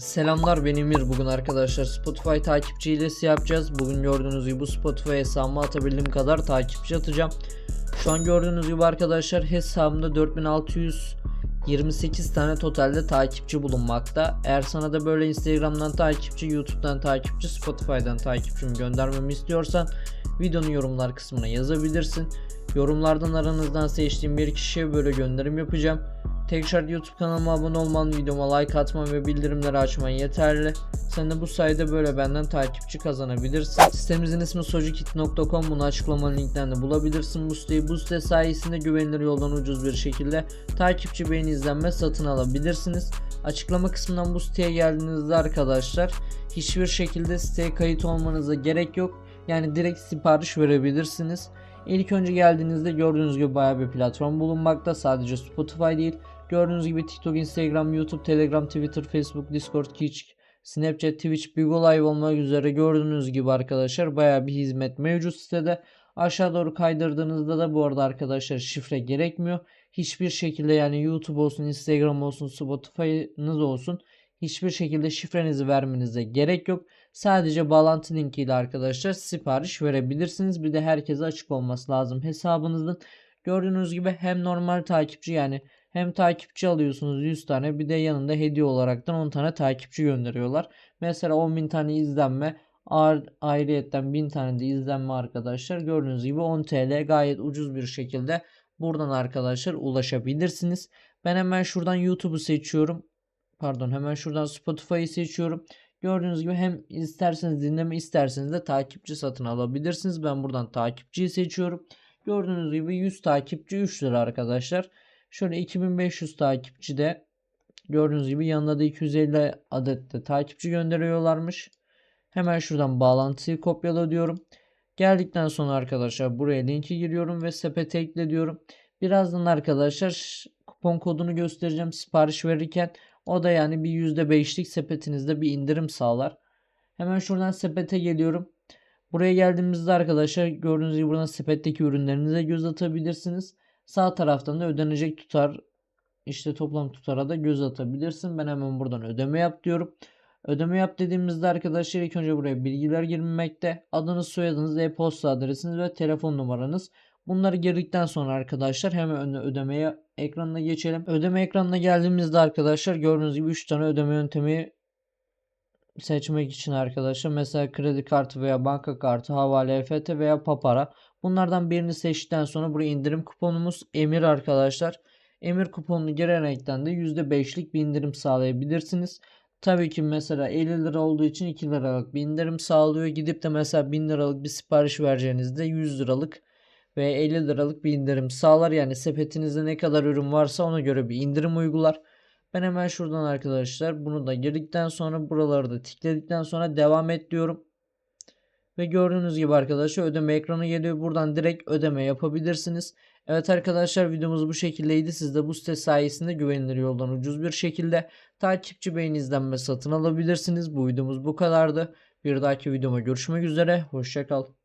Selamlar ben Emir. Bugün arkadaşlar Spotify takipçi hilesi yapacağız. Bugün gördüğünüz gibi Spotify hesabıma atabildiğim kadar takipçi atacağım. Şu an gördüğünüz gibi arkadaşlar hesabımda 4628 tane totalde takipçi bulunmakta. Eğer sana da böyle Instagram'dan takipçi, YouTube'dan takipçi, Spotify'dan takipçimi göndermemi istiyorsan videonun yorumlar kısmına yazabilirsin. Yorumlardan aranızdan seçtiğim bir kişiye böyle gönderim yapacağım. Tek şart YouTube kanalıma abone olman, videoma like atman ve bildirimleri açman yeterli. Sen de bu sayede böyle benden takipçi kazanabilirsin. Sitemizin ismi sojikit.com bunu açıklamanın linkten de bulabilirsin bu siteyi. Bu site sayesinde güvenilir yoldan ucuz bir şekilde takipçi beğeni izlenme satın alabilirsiniz. Açıklama kısmından bu siteye geldiğinizde arkadaşlar hiçbir şekilde siteye kayıt olmanıza gerek yok. Yani direkt sipariş verebilirsiniz. İlk önce geldiğinizde gördüğünüz gibi bayağı bir platform bulunmakta. Sadece Spotify değil. Gördüğünüz gibi TikTok, Instagram, YouTube, Telegram, Twitter, Facebook, Discord, Kick, Snapchat, Twitch, Bigo Live olmak üzere gördüğünüz gibi arkadaşlar bayağı bir hizmet mevcut sitede. Aşağı doğru kaydırdığınızda da bu arada arkadaşlar şifre gerekmiyor. Hiçbir şekilde yani YouTube olsun, Instagram olsun, Spotify'ınız olsun hiçbir şekilde şifrenizi vermenize gerek yok. Sadece bağlantı linkiyle arkadaşlar sipariş verebilirsiniz. Bir de herkese açık olması lazım hesabınızın. Gördüğünüz gibi hem normal takipçi yani hem takipçi alıyorsunuz 100 tane bir de yanında hediye olaraktan 10 tane takipçi gönderiyorlar. Mesela 10.000 tane izlenme ayrıyetten 1000 tane de izlenme arkadaşlar. Gördüğünüz gibi 10 TL gayet ucuz bir şekilde buradan arkadaşlar ulaşabilirsiniz. Ben hemen şuradan YouTube'u seçiyorum. Pardon hemen şuradan Spotify'ı seçiyorum. Gördüğünüz gibi hem isterseniz dinleme isterseniz de takipçi satın alabilirsiniz. Ben buradan takipçiyi seçiyorum. Gördüğünüz gibi 100 takipçi 3 lira arkadaşlar. Şöyle 2500 takipçi de gördüğünüz gibi yanında da 250 adet de takipçi gönderiyorlarmış. Hemen şuradan bağlantıyı kopyala diyorum. Geldikten sonra arkadaşlar buraya linki giriyorum ve sepete ekle diyorum. Birazdan arkadaşlar kupon kodunu göstereceğim sipariş verirken. O da yani bir %5'lik sepetinizde bir indirim sağlar. Hemen şuradan sepete geliyorum. Buraya geldiğimizde arkadaşlar gördüğünüz gibi buradan sepetteki ürünlerinize göz atabilirsiniz. Sağ taraftan da ödenecek tutar işte toplam tutara da göz atabilirsin. Ben hemen buradan ödeme yap diyorum. Ödeme yap dediğimizde arkadaşlar ilk önce buraya bilgiler girmekte. Adınız, soyadınız, e-posta adresiniz ve telefon numaranız. Bunları girdikten sonra arkadaşlar hemen ödemeye ekranına geçelim. Ödeme ekranına geldiğimizde arkadaşlar gördüğünüz gibi 3 tane ödeme yöntemi seçmek için arkadaşlar mesela kredi kartı veya banka kartı, havale, EFT veya papara. Bunlardan birini seçtikten sonra buraya indirim kuponumuz Emir arkadaşlar. Emir kuponunu girerekten de %5'lik bir indirim sağlayabilirsiniz. Tabii ki mesela 50 lira olduğu için 2 liralık bir indirim sağlıyor. Gidip de mesela 1000 liralık bir sipariş vereceğinizde 100 liralık ve 50 liralık bir indirim sağlar. Yani sepetinizde ne kadar ürün varsa ona göre bir indirim uygular. Ben hemen şuradan arkadaşlar bunu da girdikten sonra buraları da tıkladıktan sonra devam et diyorum. Ve gördüğünüz gibi arkadaşlar ödeme ekranı geliyor. Buradan direkt ödeme yapabilirsiniz. Evet arkadaşlar videomuz bu şekildeydi. Siz de bu site sayesinde güvenilir yoldan ucuz bir şekilde takipçi beğeni izlenme satın alabilirsiniz. Bu videomuz bu kadardı. Bir dahaki videoma görüşmek üzere. Hoşçakal.